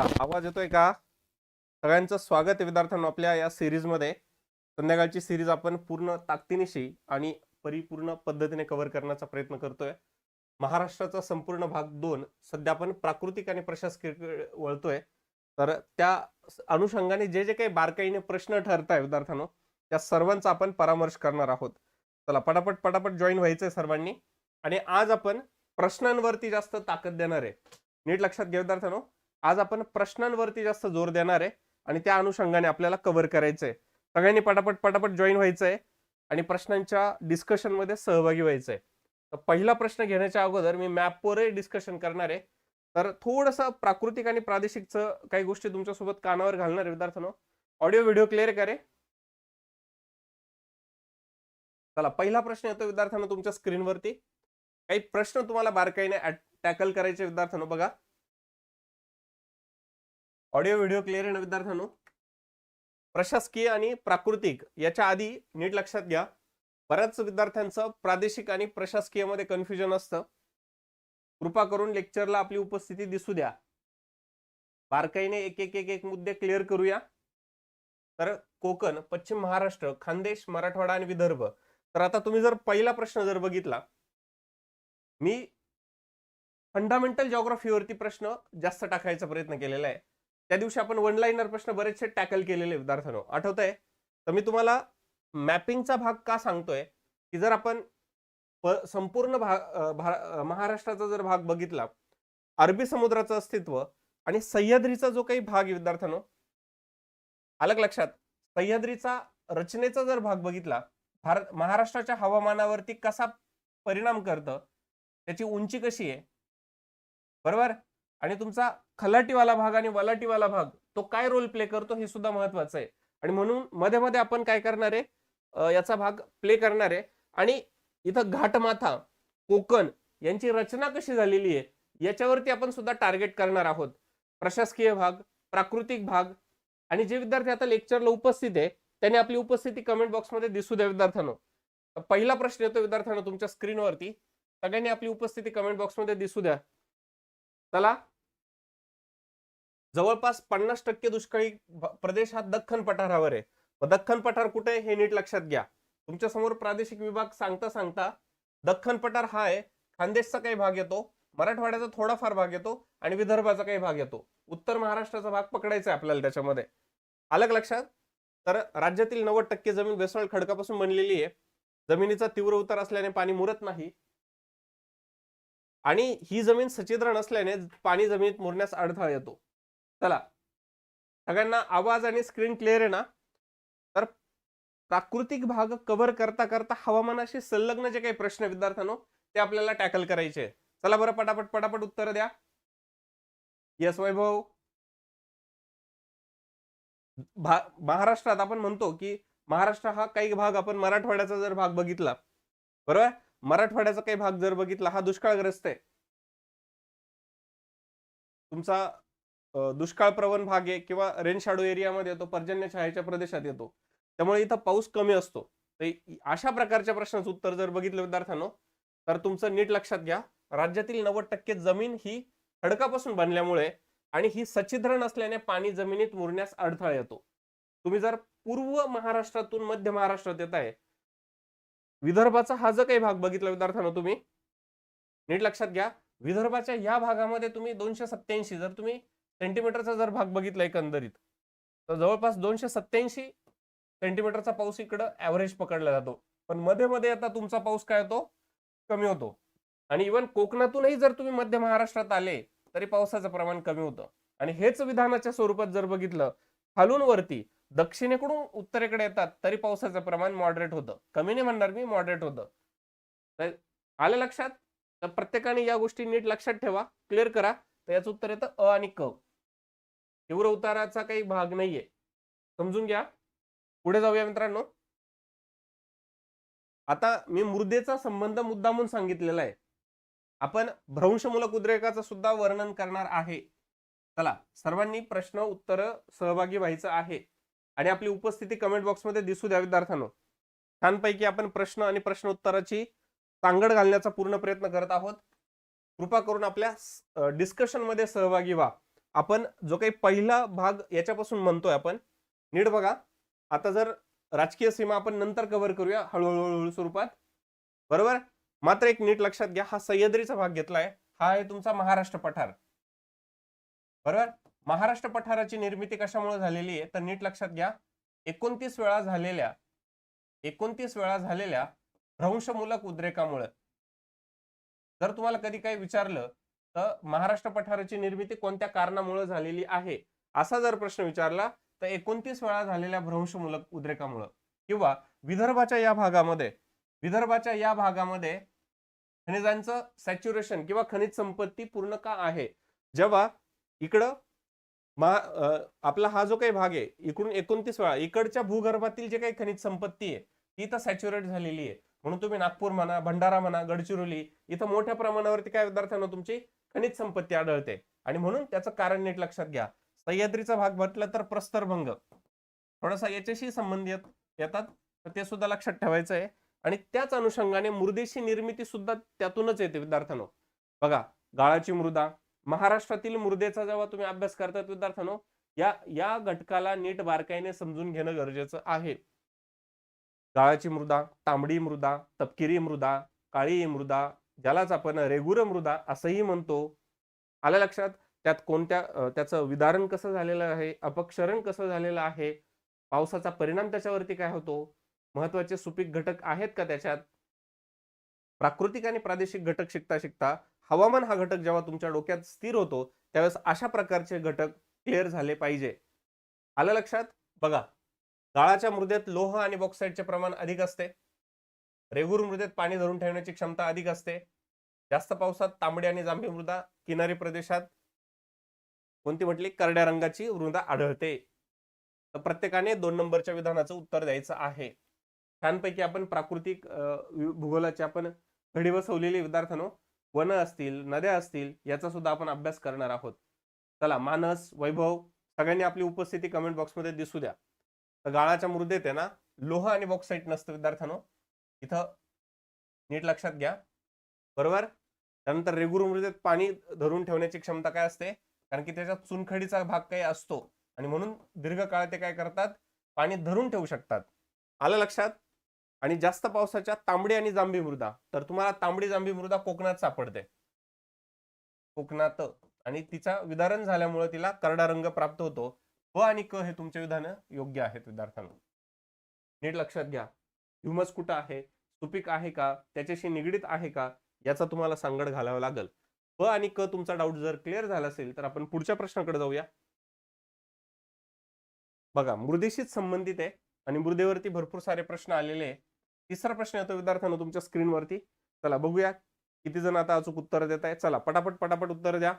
आवाज येतोय का? सगळ्यांचं स्वागत आहे विद्यार्थ्यांनो आपल्या या सिरीजमध्ये संध्याकाळची सिरीज आपण पूर्ण ताकदीनिशी आणि परिपूर्ण पद्धतीने कव्हर करण्याचा प्रयत्न करतोय. महाराष्ट्राचा संपूर्ण भाग दोन सध्या आपण प्राकृतिक आणि प्रशासकीय वळतोय. तर त्या अनुषंगाने जे जे काही बारकाईने प्रश्न ठरत आहे विद्यार्थ्यांनो त्या सर्वांचा आपण परामर्श करणार आहोत. चला पटापट पटापट जॉईन व्हायचंय सर्वांनी. आणि आज आपण प्रश्नांवरती जास्त ताकद देणार आहे. नीट लक्षात घ्या विद्यार्थ्यांनो. आज आपण प्रश्नांवरती जास्त जोर देणार आहे आणि त्या अनुषंगाने आपल्याला कव्हर करायचंय. सगळ्यांनी पटापट पटापट जॉईन व्हायचंय आणि प्रश्नांच्या डिस्कशनमध्ये सहभागी आहे तर पहिला प्रश्न घेण्याच्या अगोदर मी मॅपवरही डिस्कशन करणार आहे. तर थोडंसं प्राकृतिक आणि प्रादेशिकचं काही गोष्टी तुमच्यासोबत कानावर घालणार आहे विद्यार्थ्यांनो. ऑडिओ व्हिडिओ क्लिअर करे. चला पहिला प्रश्न येतो विद्यार्थ्यांना तुमच्या स्क्रीनवरती काही प्रश्न तुम्हाला बारकाईने टॅकल करायचे विद्यार्थ्यांनो बघा. ऑडिओ व्हिडिओ क्लिअर आहे ना विद्यार्थ्यांनो? प्रशासकीय आणि प्राकृतिक याच्या आधी नीट लक्षात घ्या. बऱ्याच विद्यार्थ्यांचं प्रादेशिक आणि प्रशासकीयमध्ये कन्फ्युजन असतं. कृपा करून लेक्चरला आपली उपस्थिती दिसू द्या. बारकाईने एक एक एक एक मुद्दे क्लिअर करूया. तर कोकण पश्चिम महाराष्ट्र खानदेश मराठवाडा आणि विदर्भ. तर आता तुम्ही जर पहिला प्रश्न जर बघितला मी फंडामेंटल जॉग्राफीवरती प्रश्न जास्त टाकायचा प्रयत्न केलेला आहे. त्या दिवशी आपण वन लाईनर प्रश्न बरेचसे टॅकल केलेले विद्यार्थ्यांनो. आठवत आहे तर मी तुम्हाला मॅपिंगचा भाग का सांगतोय? की जर आपण संपूर्ण भाग महाराष्ट्राचा जर भाग बघितला अरबी समुद्राचं अस्तित्व आणि सह्याद्रीचा जो काही भाग विद्यार्थ्यांनो अलग लक्षात. सह्याद्रीचा रचनेचा जर भाग बघितला भारत महाराष्ट्राच्या हवामानावरती कसा परिणाम करतं? त्याची उंची कशी आहे? बरोबर? आणि तुमचा खलाटीवाला भाग आणि वलाटीवाला भाग तो काय रोल प्ले करतो हे सुद्धा महत्वाचं आहे. आणि म्हणून मध्ये मध्ये आपण काय करणार आहे? याचा भाग प्ले करणार आहे. आणि इथं घाटमाथा कोकण यांची रचना कशी झालेली आहे? याच्यावरती आपण सुद्धा टार्गेट करणार आहोत. प्रशासकीय भाग प्राकृतिक भाग आणि जे विद्यार्थी आता लेक्चरला उपस्थित आहे त्यांनी आपली उपस्थिती कमेंट बॉक्समध्ये दिसू द्या विद्यार्थ्यांनो. पहिला प्रश्न येतो विद्यार्थ्यांनो तुमच्या स्क्रीनवरती सगळ्यांनी आपली उपस्थिती कमेंट बॉक्समध्ये दिसू द्या. चला. जवळपास पन्नास टक्के दुष्काळी प्रदेश हा दख्खन पठारावर आहे. मग दख्खन पठार कुठे आहे हे नीट लक्षात घ्या. तुमच्यासमोर प्रादेशिक विभाग सांगता सांगता दख्खन पठार हा आहे खानदेशचा काही भाग येतो मराठवाड्याचा थोडाफार भाग येतो आणि विदर्भाचा काही भाग येतो. उत्तर महाराष्ट्राचा भाग पकडायचा आहे आपल्याला त्याच्यामध्ये. अलग लक्षात? तर राज्यातील नव्वद टक्के जमीन बेसळ खडकापासून बनलेली आहे. जमिनीचा तीव्र उतार असल्याने पाणी मुरत नाही. आणि ही जमीन सचित्र नसल्याने पाणी जमिनीत मुरण्यास अडथळा येतो. चला. सगळ्यांना आवाज आणि स्क्रीन क्लिअर आहे ना? तर प्राकृतिक भाग कव्हर करता करता हवामानाशी संलग्न जे काही प्रश्न विद्यार्थ्यांनो ते आपल्याला टॅकल करायचे चला बरं पटापट पटापट उत्तर द्या. यस वैभव. भा महाराष्ट्रात आपण म्हणतो की महाराष्ट्र हा काही भाग आपण मराठवाड्याचा जर भाग बघितला बरोबर? मराठवाड्याचा काही भाग जर बघितला हा दुष्काळग्रस्त आहे. तुमचा दुष्काळ प्रवण भाग आहे किंवा रेन शॅडो एरियामध्ये येतो पर्जन्य छायाच्या प्रदेशात येतो. त्यामुळे इथं पाऊस कमी असतो. तर अशा प्रकारच्या प्रश्नाचं उत्तर जर बघितलं विद्यार्थ्यांनो तर तुमचं नीट लक्षात घ्या. राज्यातील नव्वद टक्के जमीन ही खडकापासून बनल्यामुळे आणि ही सच्छिद्र नसल्याने पाणी जमिनीत मुरण्यास अडथळा येतो. तुम्ही जर पूर्व महाराष्ट्रातून मध्य महाराष्ट्रात येत आहे विदर्भाचा हा जो काही भाग बघितला विद्यार्थ्यांना तुम्ही नीट लक्षात घ्या. विदर्भाच्या या भागामध्ये तुम्ही दोनशे सत्याऐंशी जर तुम्ही सेंटीमीटरचा जर भाग बघितला एकंदरीत तर जवळपास दोनशे सत्याऐंशी सेंटीमीटरचा पाऊस इकडं ऍव्हरेज पकडला जातो. पण मध्ये मध्ये आता तुमचा पाऊस काय होतो? कमी होतो. आणि इवन कोकणातूनही जर तुम्ही मध्य महाराष्ट्रात आले तरी पावसाचं प्रमाण कमी होतं. आणि हेच विधानाच्या स्वरूपात जर बघितलं खालून वरती दक्षिणेकडून उत्तरेकडे येतात तरी पावसाचं प्रमाण मॉडरेट होतं. कमी नाही म्हणणार मी मॉडरेट होतं. तर आलं लक्षात? तर प्रत्येकाने या गोष्टी नीट लक्षात ठेवा क्लिअर करा. तर याचं उत्तर येतं अ आणि क. तीव्र उताराचा काही भाग नाहीये. समजून घ्या. पुढे जाऊया मित्रांनो. आता मी मृदेचा संबंध मुद्दा म्हणून सांगितलेला आहे. आपण भ्रंशमूलक उद्रेकाचं सुद्धा वर्णन करणार आहे. चला सर्वांनी प्रश्न उत्तर सहभागी व्हायचं आहे. आणि आपली उपस्थिती कमेंट बॉक्समध्ये दिसू द्या विद्यार्थ्यांनो. छानपैकी आपण प्रश्न आणि प्रश्न उत्तराची सांगड घालण्याचा पूर्ण प्रयत्न करत आहोत. कृपा करून आपल्या डिस्कशनमध्ये सहभागी व्हा. आपण जो काही पहिला भाग याच्यापासून म्हणतोय आपण नीट बघा. आता जर राजकीय सीमा आपण नंतर कव्हर करूया हळूहळू हळूहळू स्वरूपात. बरोबर? मात्र एक नीट लक्षात घ्या हा सह्याद्रीचा भाग घेतलाय. हा आहे तुमचा महाराष्ट्र पठार. बरोबर? महाराष्ट्र पठाराची निर्मिती कशामुळे झालेली आहे? तर नीट लक्षात घ्या. एकोणतीस वेळा झालेल्या एकोणतीस वेळा झालेल्या भ्रंशमूलक उद्रेकामुळे. जर तुम्हाला कधी काही विचारलं तर महाराष्ट्र पठाराची निर्मिती कोणत्या कारणामुळे झालेली आहे? असा जर प्रश्न विचारला तर एकोणतीस वेळा झालेल्या भ्रंशमूलक उद्रेकामुळं किंवा विदर्भाच्या या भागामध्ये विदर्भाच्या या भागामध्ये खनिजांचं सॅच्युरेशन किंवा खनिज संपत्ती पूर्ण का आहे? जेव्हा इकडं महा आपला हा जो काही भाग आहे इकडून एकोणतीस वेळा इकडच्या भूगर्भातील जे काही खनिज संपत्ती आहे ती तर सॅच्युरेट झालेली आहे. म्हणून तुम्ही नागपूर म्हणा भंडारा म्हणा गडचिरोली इथं मोठ्या प्रमाणावरती काय विद्यार्थ्यांना तुमची खनिज संपत्ती आढळते. आणि म्हणून त्याचं कारण नीट लक्षात घ्या. सह्याद्रीचा भाग म्हटलं तर प्रस्तरभंग. थोडासा याच्याशी संबंधित येतात तर ते सुद्धा लक्षात ठेवायचं आहे. आणि त्याच अनुषंगाने मृदेशी निर्मिती सुद्धा त्यातूनच येते विद्यार्थ्यांनो. बघा गाळाची मृदा महाराष्ट्रातील मृदेचा जेव्हा तुम्ही अभ्यास करतात विद्यार्थ्यांनो या या घटकाला नीट बारकाईने समजून घेणं गरजेचं आहे. गाळाची मृदा तांबडी मृदा तपकिरी मृदा काळी मृदा ज्यालाच आपण रेगुर मृदा असंही म्हणतो आल्या लक्षात? त्यात कोणत्या त्याचं विदारण कसं झालेलं आहे? अपक्षरण कसं झालेलं आहे? पावसाचा परिणाम त्याच्यावरती काय होतो? महत्त्वाचे सुपीक घटक आहेत का त्याच्यात? प्राकृतिक आणि प्रादेशिक घटक शिकता शिकता हवामान हा घटक जेव्हा तुमच्या डोक्यात स्थिर होतो त्यावेळेस अशा प्रकारचे घटक क्लिअर झाले पाहिजे. आलं लक्षात? बघा. गाळाच्या मृदेत लोह आणि बॉक्साईडचे प्रमाण अधिक असते. रेगूर मृदेत पाणी धरून ठेवण्याची क्षमता अधिक असते. जास्त पावसात तांबडी आणि जांभी मृदा किनारी प्रदेशात कोणती म्हटली? करड्या रंगाची मृदा आढळते. तर प्रत्येकाने दोन नंबरच्या विधानाचं उत्तर द्यायचं आहे. छानपैकी आपण प्राकृतिक भूगोलाचे भूगोलाची आपण घडी बसवलेली विद्यार्थ्यांनो. वन असतील नद्या असतील याचा सुद्धा आपण अभ्यास करणार आहोत. चला मानस वैभव सगळ्यांनी आपली उपस्थिती कमेंट बॉक्समध्ये दिसू द्या. तर गाळाच्या मृदेत आहे ना लोह आणि बॉक्साईट नसतं विद्यार्थ्यांनो. इथं नीट लक्षात घ्या. बरोबर? त्यानंतर रेगुर मृदेत पाणी धरून ठेवण्याची क्षमता काय असते? कारण की त्याच्यात चुनखडीचा भाग काही असतो. आणि म्हणून दीर्घकाळ ते काय करतात? पाणी धरून ठेवू शकतात. आलं लक्षात? आणि जास्त पावसाच्या तांबडी आणि जांभी मृदा. तर तुम्हाला तांबडी जांभी मृदा कोकणात सापडते. कोकणात आणि तिचा विदारण झाल्यामुळे तिला करडा रंग प्राप्त होतो. व आणि क हे तुमचे विधान योग्य आहेत विद्यार्थ्यांना. नीट लक्षात घ्या. ह्युमस कुठं आहे? सुपीक आहे का? त्याच्याशी निगडीत आहे का? याचा तुम्हाला सांगड घालावा लागेल. व आणि क तुमचा डाऊट जर क्लिअर झाला असेल तर आपण पुढच्या प्रश्नाकडे जाऊया. बघा मृदेशीच संबंधित आहे आणि मृदेवरती भरपूर सारे प्रश्न आलेले आहे. तिसरा प्रश्न येतो विद्यार्थ्यांनो तुमच्या स्क्रीनवरती चला बघूया. किती जण आता अचूक उत्तर देत आहे चला पटापट पटापट उत्तर द्या.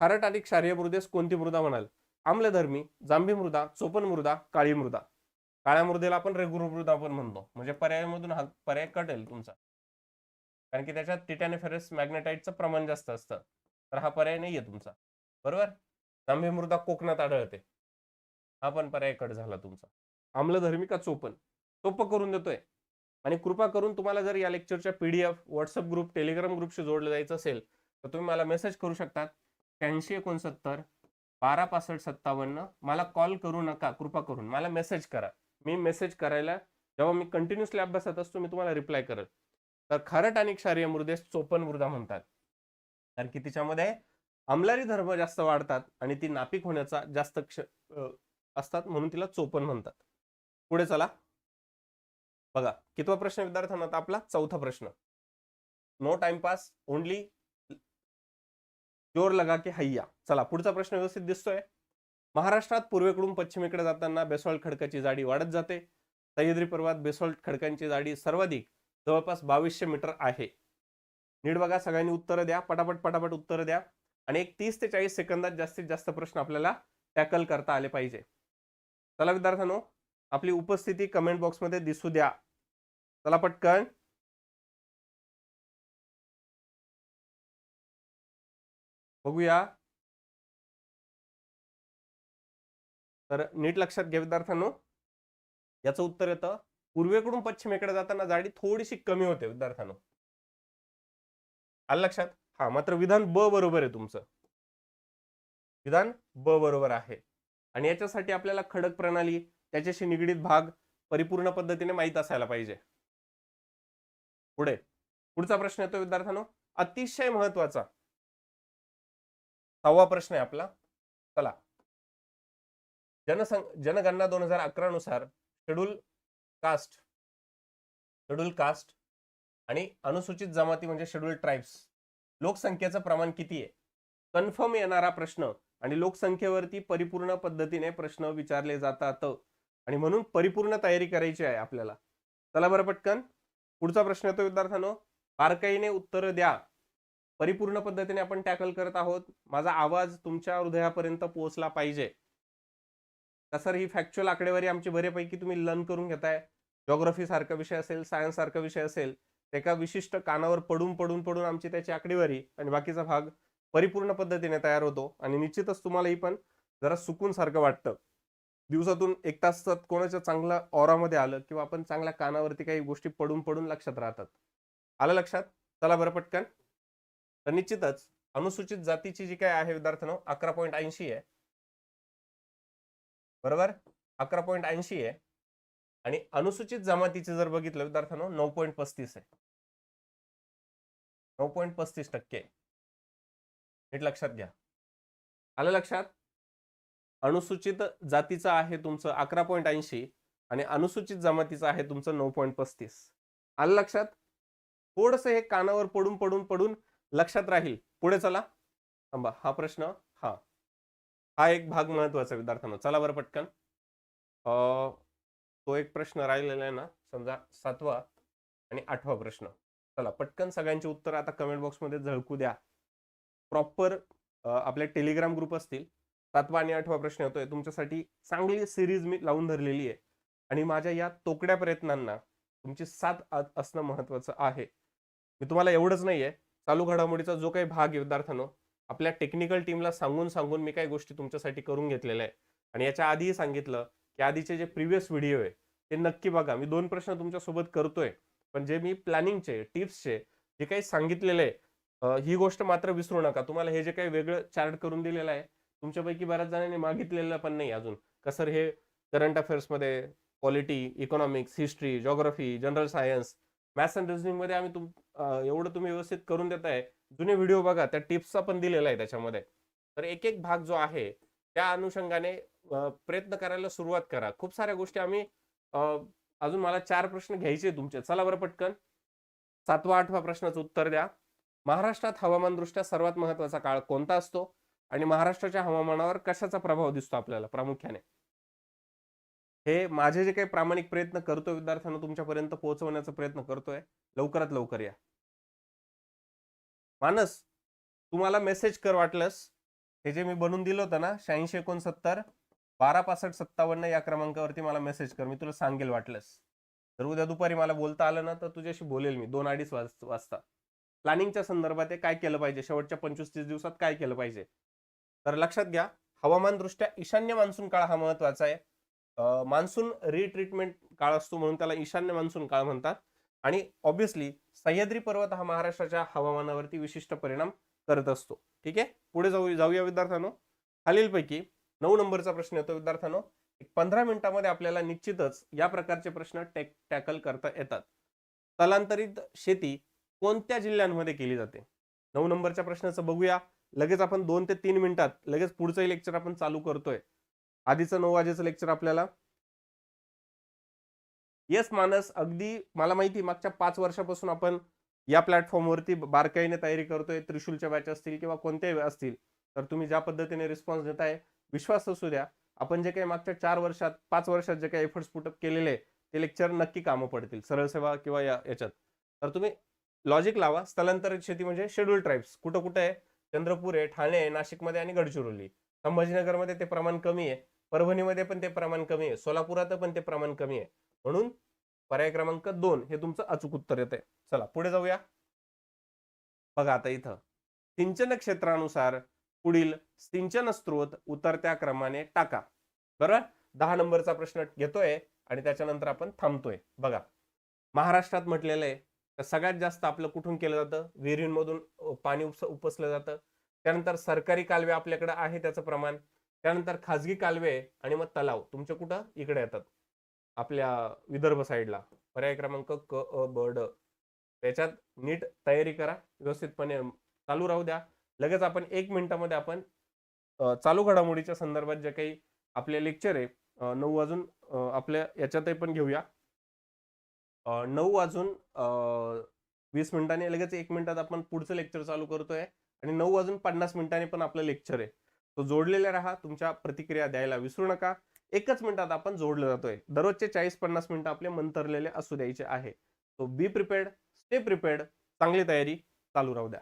खारट आणि क्षारीय मृदेस कोणती मृदा म्हणाल? आम्लधर्मी जांभी मृदा चोपन मृदा काळी मृदा. काळ्या मृदेला आपण रेगुर मृदा पण म्हणतो. म्हणजे पर्यायामधून हा पर्याय कटेल तुमचा. कारण की त्याच्यात टिटॅनिफेरस मॅग्नेटाईटचं प्रमाण जास्त असतं. तर हा पर्याय नाहीये तुमचा. बरोबर? जांभी मृदा कोकणात आढळते. हा पण पर्याय कट झाला तुमचा. आम्लधर्मी का चोपन? सोपं करून देतोय. आणि कृपा करून तुम्हाला जर या लेक्चरच्या पीडीएफ व्हॉट्सअप ग्रुप टेलिग्राम ग्रुपशी जोडलं जायचं असेल तर तुम्ही मला मेसेज करू शकतात. शहाऐंशी एकोणसत्तर बारा पासष्ट सत्तावन्न. मला कॉल करू नका कृपा करून. मला मेसेज करा. मी मेसेज करायला जेव्हा मी कंटिन्युअसली अभ्यासात असतो मी तुम्हाला रिप्लाय करेल तर खारट आणि क्षारीय मृदे चोपन मृदा म्हणतात. कारण की तिच्यामध्ये अमलारी धर्म जास्त वाढतात आणि ती नापीक होण्याचा जास्त क्ष असतात म्हणून तिला चोपन म्हणतात. पुढे चला. बघा कितवा प्रश्न विद्यार्थ्यांना आता आपला? चौथा प्रश्न. नो टाइमपास ओनली जोर लगा के हैया चला पुढचा प्रश्न व्यवस्थित दिसतोय. महाराष्ट्रात पूर्वेकडून पश्चिमेकडे जाताना बेसॉल्ट खडकाची जाडी वाढत जाते. सह्याद्री पर्वत बेसॉल्ट खडकांची जाडी सर्वाधिक जवळपास बावीसशे मीटर आहे. नीट बघा सगळ्यांनी उत्तरं द्या. पटापट पटापट उत्तरं द्या. आणि एक तीस ते चाळीस सेकंदात जास्तीत जास्त प्रश्न आपल्याला टॅकल करता आले पाहिजे. चला विद्यार्थ्यांनो आपली उपस्थिती कमेंट बॉक्समध्ये दिसू द्या. चला पटकन. बघूया. तर नीट लक्षात घ्या विद्यार्थ्यांनो. याचं उत्तर येतं. पूर्वेकडून पश्चिमेकडे जाताना जाडी थोडीशी कमी होते विद्यार्थ्यांनो. आलं लक्षात? हा मात्र विधान ब बरोबर आहे तुमचं. विधान ब बरोबर आहे. आणि याच्यासाठी आपल्याला खडक प्रणाली त्याच्याशी निगडीत भाग परिपूर्ण पद्धतीने माहीत असायला पाहिजे. पुढे. पुढचा प्रश्न येतो विद्यार्थ्यांनो. अतिशय महत्त्वाचा सहावा प्रश्न आहे आपला. चला. जनसंघ जनगणना दोन हजार अकरा नुसार शेड्यूल कास्ट शेड्यूल कास्ट आणि अनुसूचित जमाती म्हणजे शेड्यूल ट्राईब्स लोकसंख्येचं प्रमाण किती आहे? कन्फर्म येणारा प्रश्न आणि लोकसंख्येवरती परिपूर्ण पद्धतीने प्रश्न विचारले जातात. आणि म्हणून परिपूर्ण तयारी करायची आहे आपल्याला. चला बरं पटकन. पुढचा प्रश्न येतो विद्यार्थ्यांनो. बारकाईने उत्तर द्या. परिपूर्ण पद्धतीने आपण टॅकल करत आहोत. माझा आवाज तुमच्या हृदयापर्यंत पोहोचला पाहिजे. सर ही फॅक्च्युअल आकडेवारी आमची बऱ्यापैकी तुम्ही लर्न करून घेताय. जॉग्रफी सारखा विषय असेल सायन्स सारखा विषय असेल एका विशिष्ट कानावर पडून पडून पडून आमची त्याची आकडेवारी आणि बाकीचा भाग परिपूर्ण पद्धतीने तयार होतो. आणि निश्चितच तुम्हालाही पण जरा सुकून सारखं वाटतं. दिवसातून एक तास कोणाच्या चांगल्या ऑरामध्ये आलं किंवा आपण चांगल्या कानावरती काही गोष्टी पडून पडून लक्षात राहतात. आलं लक्षात? चला बरं पटकन. तर निश्चितच अनुसूचित जातीची जी काय आहे विद्यार्थ्यांनो अकरा पॉईंट ऐंशी आहे. बरोबर? अकरा पॉईंट ऐंशी आहे. आणि अनुसूचित जमातीचे जर बघितलं विद्यार्थ्यांनो नऊ पॉईंट पस्तीस आहे. नऊ पॉईंट पस्तीस टक्के. नीट लक्षात घ्या. आलं लक्षात? अनुसूचित जातीचं आहे तुमचं अकरा पॉईंट ऐंशी आणि अनुसूचित जमातीचं आहे तुमचं नऊ पॉईंट पस्तीस. आलं लक्षात? थोडस हे कानावर पडून पडून पडून लक्षात राहील. पुढे चला. थांबा. हा प्रश्न? हा. हा एक भाग महत्त्वाचा विद्यार्थ्यांना. चला बरं पटकन. तो एक प्रश्न राहिलेला आहे ना. समजा सातवा आणि आठवा प्रश्न. चला पटकन सगळ्यांची उत्तर आता कमेंट बॉक्समध्ये झळकू द्या. प्रॉपर आपले टेलिग्राम ग्रुप असतील. सातवा आणि आठवा प्रश्न येतोय. तुमच्यासाठी चांगली सिरीज मी लावून धरलेली आहे. आणि माझ्या या तोकड्या प्रयत्नांना तुमची साथ असणं महत्वाचं आहे. मी तुम्हाला एवढंच नाहीये. चालू घडामोडीचा जो काही भाग आहे विद्यार्थ्यांनो आपल्या टेक्निकल टीमला सांगून सांगून मी काही गोष्टी तुमच्यासाठी करून घेतलेल्या आहे आणि याच्या आधीही सांगितलं की आधीचे जे प्रिव्हियस व्हिडिओ आहे ते नक्की बघा. मी दोन प्रश्न तुमच्यासोबत करतोय. पण जे मी प्लॅनिंगचे टिप्सचे जे काही सांगितलेले आहे, ही गोष्ट मात्र विसरू नका. तुम्हाला हे जे काही वेगळं चार्ट करून दिलेलं आहे तुमच्यापैकी बऱ्याच जणांनी मागितलेलं पण नाही अजून. कसं हे current अफेअर्समध्ये polity economics history geography general science maths and रिझनिंगमध्ये आम्ही तुम एवढं तुम्ही व्यवस्थित करून देताय जुने व्हिडिओ बघा त्या टिप्सचा पण दिलेला आहे त्याच्यामध्ये. तर एक एक भाग जो आहे त्या अनुषंगाने प्रयत्न करायला सुरुवात करा. खूप साऱ्या गोष्टी आम्ही अजून मला चार प्रश्न घ्यायचे तुमचे. चला बरं पटकन. सातवा आठवा प्रश्नाचं उत्तर द्या. महाराष्ट्रात हवामान दृष्ट्या सर्वात महत्त्वाचा काळ कोणता असतो? आणि महाराष्ट्राच्या हवामानावर कशाचा प्रभाव दिसतो आपल्याला प्रामुख्याने? हे माझे जे काही प्रामाणिक प्रयत्न करतोय विद्यार्थ्यांना तुमच्यापर्यंत पोहोचवण्याचा प्रयत्न करतोय लवकरात लवकर या. मानस तुम्हाला मेसेज कर वाटलंस. हे जे मी बनवून दिलं होतं ना शहाऐंशी एकोणसत्तर बारा पासष्ट सत्तावन्न या क्रमांकावरती मला मेसेज कर मी तुला सांगेल वाटलंस. तर उद्या दुपारी मला बोलता आलं ना तर तुझ्याशी बोलेल मी दोन अडीच वाज वाजता. प्लॅनिंगच्या संदर्भात काय केलं पाहिजे? शेवटच्या पंचवीस तीस दिवसात काय केलं पाहिजे? तर लक्षात घ्या हवामानदृष्ट्या ईशान्य मान्सून काळ हा महत्त्वाचा आहे. मान्सून रिट्रीटमेंट काळ असतो म्हणून त्याला ईशान्य मान्सून काळ म्हणतात. आणि ऑब्व्हियसली सह्याद्री पर्वत हा महाराष्ट्राच्या हवामानावरती विशिष्ट परिणाम करत असतो. ठीक आहे? पुढे जाऊ जाऊया विद्यार्थ्यांनो. खालीलपैकी नऊ नंबरचा प्रश्न येतो विद्यार्थ्यांनो. एक पंधरा मिनिटामध्ये आपल्याला निश्चितच या प्रकारचे प्रश्न टॅक टॅकल करता येतात. स्थलांतरित शेती कोणत्या जिल्ह्यांमध्ये केली जाते? नऊ नंबरच्या प्रश्नाचं बघूया. लगेच आपण दोन ते तीन मिनिटात लगेच पुढचंही लेक्चर आपण चालू करतोय. आधीचं नऊ वाजेचं लेक्चर आपल्याला. येस मानस अगदी मला माहिती मागच्या पाच वर्षापासून आपण या प्लॅटफॉर्मवरती बारकाईने तयारी करतोय त्रिशूलच्या बॅच असतील किंवा कोणत्याही असतील. तर तुम्ही ज्या पद्धतीने रिस्पॉन्स देताय विश्वास असू द्या. आपण जे काही मागच्या चार वर्षात पाच वर्षात जे काही एफर्ट्स पुटअप केलेले ते लेक्चर नक्की कामं पडतील. सरळ सेवा किंवा या याच्यात. तर तुम्ही लॉजिक लावा. स्थलांतरित शेती म्हणजे शेड्यूल ट्राईब्स कुठं कुठं आहे? चंद्रपूर आहे ठाणे आहे नाशिकमध्ये आणि गडचिरोली. संभाजीनगरमध्ये ते प्रमाण कमी आहे परभणीमध्ये पण ते प्रमाण कमी आहे सोलापुरात पण ते प्रमाण कमी आहे. म्हणून पर्याय क्रमांक दोन हे तुमचं अचूक उत्तर येते चला पुढे जाऊया. बघा आता इथं. सिंचन क्षेत्रानुसार पुढील सिंचन स्त्रोत उतरत्या क्रमाने टाका. बरोबर दहा नंबरचा प्रश्न घेतोय आणि त्याच्यानंतर आपण थांबतोय. बघा. महाराष्ट्रात म्हटलेलं आहे तर सगळ्यात जास्त आपलं कुठून केलं जातं? विहिरींमधून पाणी उपस उपसलं जातं. त्यानंतर सरकारी कालवे आपल्याकडे आहे त्याचं प्रमाण. त्यानंतर खाजगी कालवे आणि मग तलाव. तुमच्या कुठं? इकडे येतात. आपल्या विदर्भ साईडला. पर्याय क्रमांक क अ ब ड. त्याच्यात नीट तयारी करा. व्यवस्थितपणे चालू राहू द्या. लगेच आपण एक मिनिटामध्ये आपण चालू घडामोडीच्या संदर्भात जे काही आपले लेक्चर आहे नऊ वाजून आपल्या याच्यातही पण घेऊया. नऊ वाजून वीस मिनिटांनी लगेच एक मिनिटात आपण पुढचं लेक्चर चालू करतोय आणि नऊ वाजून पन्नास मिनिटांनी पण आपलं लेक्चर आहे. तो जोडलेले राहा तुमच्या प्रतिक्रिया द्यायला विसरू नका. एकच मिनिटात आपण जोडलं जातोय. दररोजचे चाळीस पन्नास मिनिटं आपले मंतरलेले असू द्यायचे आहे. So be prepared stay prepared चांगली तयारी चालू राहू द्या.